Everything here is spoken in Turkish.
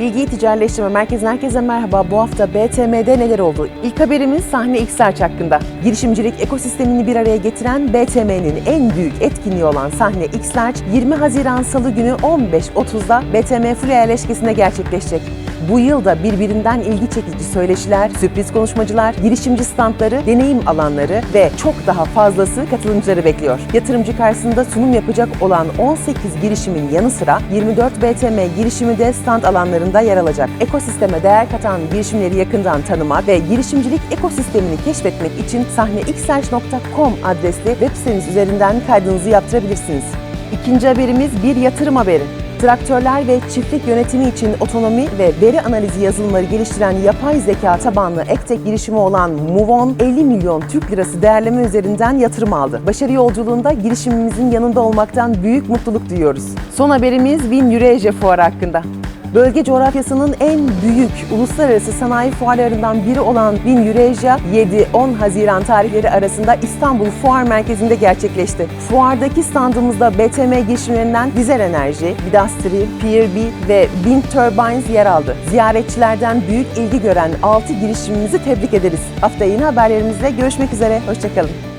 Bilgi Ticaretleştirme Merkezi'nden herkese merhaba. Bu hafta BTM'de neler oldu? İlk haberimiz sahne Xsearch hakkında. Girişimcilik ekosistemini bir araya getiren BTM'nin en büyük etkinliği olan sahne Xsearch 20 Haziran Salı günü 15.30'da BTM Full yerleşkesinde gerçekleşecek. Bu yılda birbirinden ilgi çekici söyleşiler, sürpriz konuşmacılar, girişimci standları, deneyim alanları ve çok daha fazlası katılımcıları bekliyor. Yatırımcı karşısında sunum yapacak olan 18 girişimin yanı sıra 24 BTM girişimi de stand alanlarında yer alacak. Ekosisteme değer katan girişimleri yakından tanıma ve girişimcilik ekosistemini keşfetmek için sahnexsearch.com adresli web sitemiz üzerinden kaydınızı yaptırabilirsiniz. İkinci haberimiz bir yatırım haberi. Traktörler ve çiftlik yönetimi için otonomi ve veri analizi yazılımları geliştiren yapay zeka tabanlı ektek girişimi olan Movon 50 milyon Türk lirası değerleme üzerinden yatırım aldı. Başarı yolculuğunda girişimimizin yanında olmaktan büyük mutluluk duyuyoruz. Son haberimiz Win Eurasia Fuarı hakkında. Bölge coğrafyasının en büyük uluslararası sanayi fuarlarından biri olan Win Eurasia 7-10 Haziran tarihleri arasında İstanbul Fuar Merkezi'nde gerçekleşti. Fuardaki standımızda BTM girişimlerinden Dizel Enerji, Vidastri, PRB ve Wind Turbines yer aldı. Ziyaretçilerden büyük ilgi gören 6 girişimimizi tebrik ederiz. Hafta yeni haberlerimizle görüşmek üzere, hoşçakalın.